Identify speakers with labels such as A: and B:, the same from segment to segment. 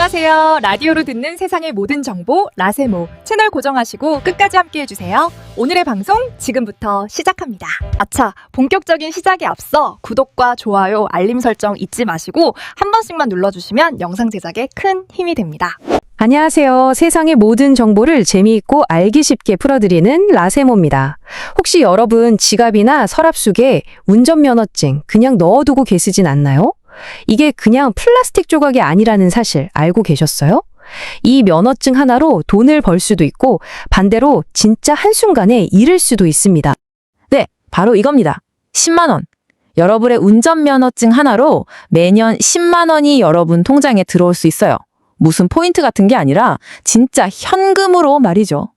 A: 안녕하세요. 라디오로 듣는 세상의 모든 정보 라세모 채널 고정하시고 끝까지 함께 해주세요. 오늘의 방송 지금부터 시작합니다. 아차, 본격적인 시작에 앞서 구독과 좋아요, 알림 설정 잊지 마시고 한 번씩만 눌러주시면 영상 제작에 큰 힘이 됩니다.
B: 안녕하세요. 세상의 모든 정보를 재미있고 알기 쉽게 풀어드리는 라세모입니다. 혹시 여러분 지갑이나 서랍 속에 운전면허증 그냥 넣어두고 계시진 않나요? 이게 그냥 플라스틱 조각이 아니라는 사실 알고 계셨어요? 이 면허증 하나로 돈을 벌 수도 있고 반대로 진짜 한순간에 잃을 수도 있습니다.
C: 네, 바로 이겁니다. 10만 원. 여러분의 운전면허증 하나로 매년 10만 원이 여러분 통장에 들어올 수 있어요. 무슨 포인트 같은 게 아니라 진짜 현금으로 말이죠.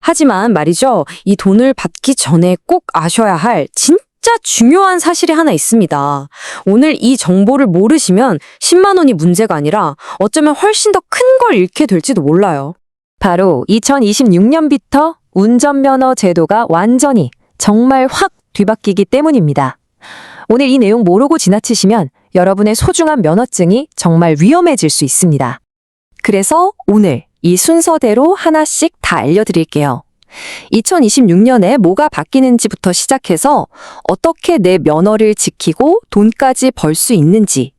B: 하지만 말이죠. 이 돈을 받기 전에 꼭 아셔야 할 진짜 중요한 사실이 하나 있습니다. 오늘 이 정보를 모르시면 10만 원이 문제가 아니라 어쩌면 훨씬 더 큰 걸 잃게 될지도 몰라요.
C: 바로 2026년부터 운전면허 제도가 완전히 정말 확 뒤바뀌기 때문입니다. 오늘 이 내용 모르고 지나치시면 여러분의 소중한 면허증이 정말 위험해질 수 있습니다. 그래서 오늘 이 순서대로 하나씩 다 알려드릴게요. 2026년에 뭐가 바뀌는지부터 시작해서 어떻게 내 면허를 지키고 돈까지 벌 수 있는지,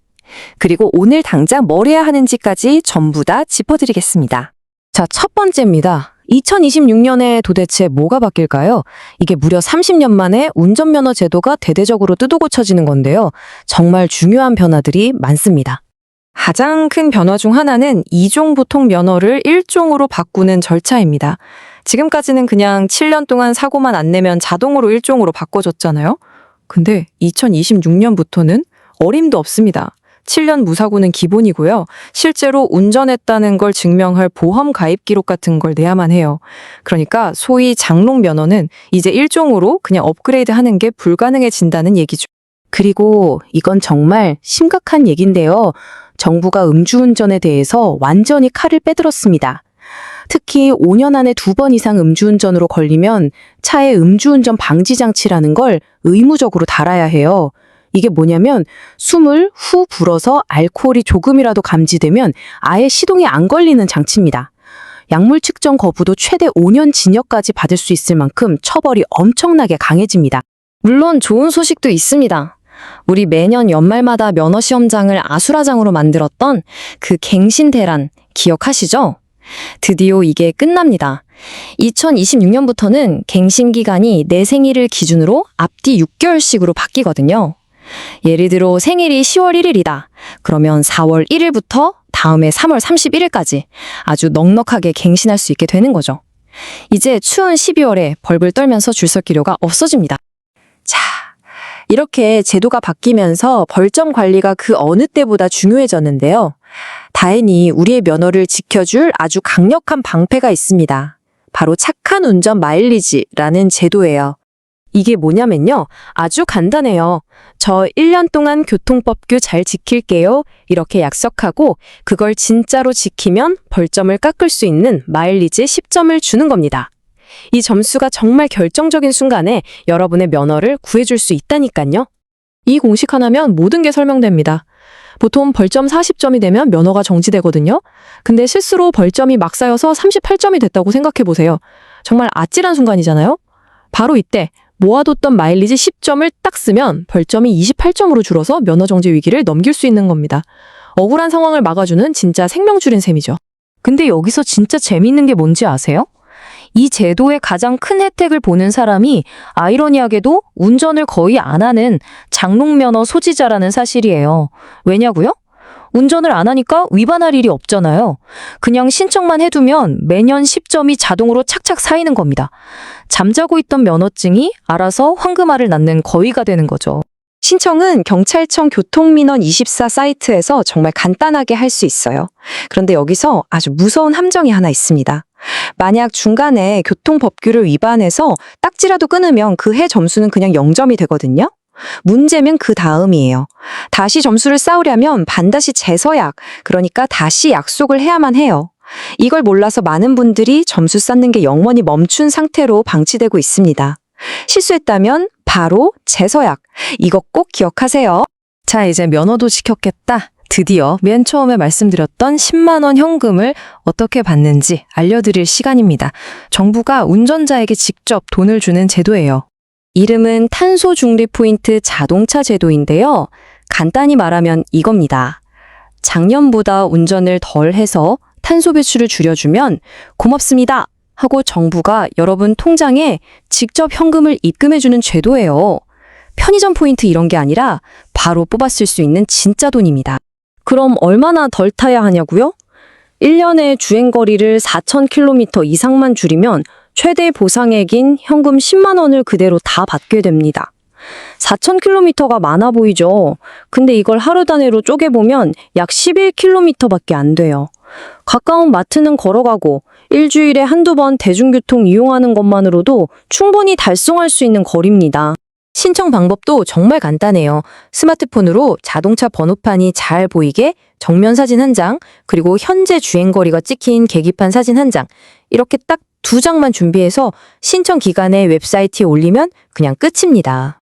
C: 그리고 오늘 당장 뭘 해야 하는지까지 전부 다 짚어드리겠습니다. 자, 첫 번째입니다. 2026년에 도대체 뭐가 바뀔까요? 이게 무려 30년 만에 운전면허 제도가 대대적으로 뜯어고쳐지는 건데요. 정말 중요한 변화들이 많습니다. 가장 큰 변화 중 하나는 2종 보통 면허를 1종으로 바꾸는 절차입니다. 지금까지는 그냥 7년 동안 사고만 안 내면 자동으로 1종으로 바꿔줬잖아요. 근데 2026년부터는 어림도 없습니다. 7년 무사고는 기본이고요. 실제로 운전했다는 걸 증명할 보험 가입 기록 같은 걸 내야만 해요. 그러니까 소위 장롱 면허는 이제 1종으로 그냥 업그레이드 하는 게 불가능해진다는 얘기죠. 그리고 이건 정말 심각한 얘긴데요. 정부가 음주운전에 대해서 완전히 칼을 빼들었습니다. 특히 5년 안에 두 번 이상 음주운전으로 걸리면 차에 음주운전 방지 장치라는 걸 의무적으로 달아야 해요. 이게 뭐냐면 숨을 후 불어서 알코올이 조금이라도 감지되면 아예 시동이 안 걸리는 장치입니다. 약물 측정 거부도 최대 5년 징역까지 받을 수 있을 만큼 처벌이 엄청나게 강해집니다. 물론 좋은 소식도 있습니다. 우리 매년 연말마다 면허 시험장을 아수라장으로 만들었던 그 갱신 대란 기억하시죠? 드디어 이게 끝납니다. 2026년부터는 갱신 기간이 내 생일을 기준으로 앞뒤 6개월씩으로 바뀌거든요. 예를 들어 생일이 10월 1일이다. 그러면 4월 1일부터 다음에 3월 31일까지 아주 넉넉하게 갱신할 수 있게 되는 거죠. 이제 추운 12월에 벌벌 떨면서 줄설 필요가 없어집니다. 자, 이렇게 제도가 바뀌면서 벌점 관리가 그 어느 때보다 중요해졌는데요. 다행히 우리의 면허를 지켜줄 아주 강력한 방패가 있습니다. 바로 착한 운전 마일리지라는 제도예요. 이게 뭐냐면요. 아주 간단해요. 저 1년 동안 교통법규 잘 지킬게요. 이렇게 약속하고 그걸 진짜로 지키면 벌점을 깎을 수 있는 마일리지 10점을 주는 겁니다. 이 점수가 정말 결정적인 순간에 여러분의 면허를 구해줄 수 있다니까요. 이 공식 하나면 모든 게 설명됩니다. 보통 벌점 40점이 되면 면허가 정지되거든요. 근데 실수로 벌점이 막 쌓여서 38점이 됐다고 생각해 보세요. 정말 아찔한 순간이잖아요. 바로 이때 모아뒀던 마일리지 10점을 딱 쓰면 벌점이 28점으로 줄어서 면허 정지 위기를 넘길 수 있는 겁니다. 억울한 상황을 막아주는 진짜 생명줄인 셈이죠. 근데 여기서 진짜 재밌는 게 뭔지 아세요? 이 제도의 가장 큰 혜택을 보는 사람이 아이러니하게도 운전을 거의 안 하는 장롱면허 소지자라는 사실이에요. 왜냐고요? 운전을 안 하니까 위반할 일이 없잖아요. 그냥 신청만 해두면 매년 10점이 자동으로 착착 쌓이는 겁니다. 잠자고 있던 면허증이 알아서 황금알을 낳는 거위가 되는 거죠. 신청은 경찰청 교통민원 24 사이트에서 정말 간단하게 할 수 있어요. 그런데 여기서 아주 무서운 함정이 하나 있습니다. 만약 중간에 교통법규를 위반해서 딱지라도 끊으면 그 해 점수는 그냥 0점이 되거든요. 문제는 그 다음이에요. 다시 점수를 쌓으려면 반드시 재서약, 그러니까 다시 약속을 해야만 해요. 이걸 몰라서 많은 분들이 점수 쌓는 게 영원히 멈춘 상태로 방치되고 있습니다. 실수했다면 바로 재서약. 이거 꼭 기억하세요. 자, 이제 면허도 지켰겠다. 드디어 맨 처음에 말씀드렸던 10만 원 현금을 어떻게 받는지 알려드릴 시간입니다. 정부가 운전자에게 직접 돈을 주는 제도예요. 이름은 탄소 중립 포인트 자동차 제도인데요. 간단히 말하면 이겁니다. 작년보다 운전을 덜 해서 탄소 배출을 줄여주면 고맙습니다. 하고 정부가 여러분 통장에 직접 현금을 입금해주는 제도예요. 편의점 포인트 이런 게 아니라 바로 뽑았을 수 있는 진짜 돈입니다. 그럼 얼마나 덜 타야 하냐고요? 1년에 주행거리를 4,000km 이상만 줄이면 최대 보상액인 현금 10만 원을 그대로 다 받게 됩니다. 4,000km가 많아 보이죠? 근데 이걸 하루 단위로 쪼개보면 약 11km밖에 안 돼요. 가까운 마트는 걸어가고 일주일에 한두 번 대중교통 이용하는 것만으로도 충분히 달성할 수 있는 거리입니다. 신청 방법도 정말 간단해요. 스마트폰으로 자동차 번호판이 잘 보이게 정면 사진 한 장, 그리고 현재 주행거리가 찍힌 계기판 사진 한 장, 이렇게 딱 두 장만 준비해서 신청 기간에 웹사이트에 올리면 그냥 끝입니다.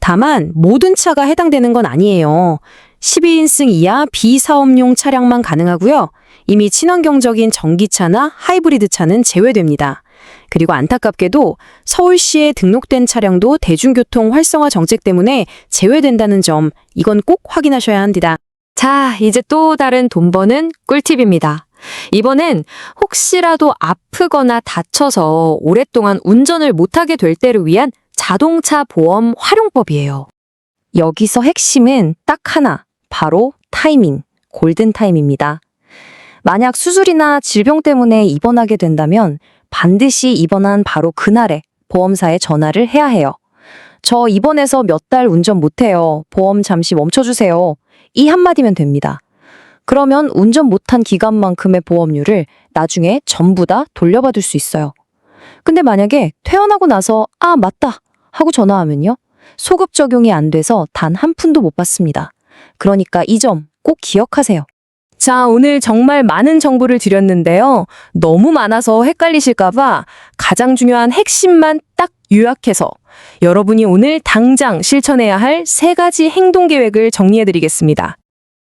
C: 다만 모든 차가 해당되는 건 아니에요. 12인승 이하 비사업용 차량만 가능하고요. 이미 친환경적인 전기차나 하이브리드 차는 제외됩니다. 그리고 안타깝게도 서울시에 등록된 차량도 대중교통 활성화 정책 때문에 제외된다는 점, 이건 꼭 확인하셔야 합니다. 자, 이제 또 다른 돈 버는 꿀팁입니다. 이번엔 혹시라도 아프거나 다쳐서 오랫동안 운전을 못하게 될 때를 위한 자동차 보험 활용법이에요. 여기서 핵심은 딱 하나, 바로 타이밍, 골든 타임입니다. 만약 수술이나 질병 때문에 입원하게 된다면 반드시 입원한 바로 그날에 보험사에 전화를 해야 해요. 저 입원해서 몇 달 운전 못해요. 보험 잠시 멈춰주세요. 이 한마디면 됩니다. 그러면 운전 못한 기간만큼의 보험료를 나중에 전부 다 돌려받을 수 있어요. 근데 만약에 퇴원하고 나서 아 맞다 하고 전화하면요. 소급 적용이 안 돼서 단 한 푼도 못 받습니다. 그러니까 이 점 꼭 기억하세요. 자, 오늘 정말 많은 정보를 드렸는데요. 너무 많아서 헷갈리실까봐 가장 중요한 핵심만 딱 요약해서 여러분이 오늘 당장 실천해야 할 세 가지 행동 계획을 정리해 드리겠습니다.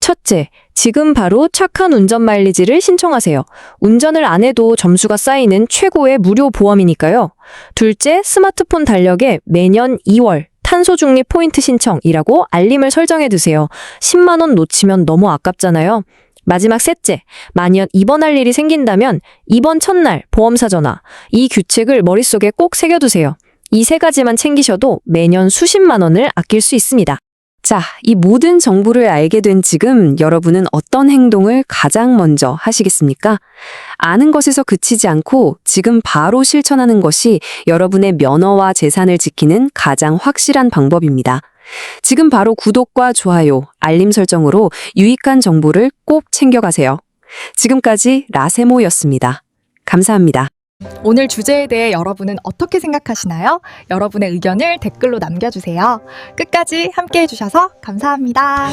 C: 첫째, 지금 바로 착한 운전 마일리지를 신청하세요. 운전을 안 해도 점수가 쌓이는 최고의 무료 보험이니까요. 둘째, 스마트폰 달력에 매년 2월 탄소 중립 포인트 신청이라고 알림을 설정해 두세요. 10만 원 놓치면 너무 아깝잖아요. 마지막 셋째, 만약 입원할 일이 생긴다면 입원 첫날 보험사 전화. 이 규칙을 머릿속에 꼭 새겨두세요. 이 세 가지만 챙기셔도 매년 수십만 원을 아낄 수 있습니다. 자, 이 모든 정보를 알게 된 지금 여러분은 어떤 행동을 가장 먼저 하시겠습니까? 아는 것에서 그치지 않고 지금 바로 실천하는 것이 여러분의 면허와 재산을 지키는 가장 확실한 방법입니다. 지금 바로 구독과 좋아요, 알림 설정으로 유익한 정보를 꼭 챙겨가세요. 지금까지 라세모였습니다. 감사합니다.
A: 오늘 주제에 대해 여러분은 어떻게 생각하시나요? 여러분의 의견을 댓글로 남겨주세요. 끝까지 함께 해주셔서 감사합니다.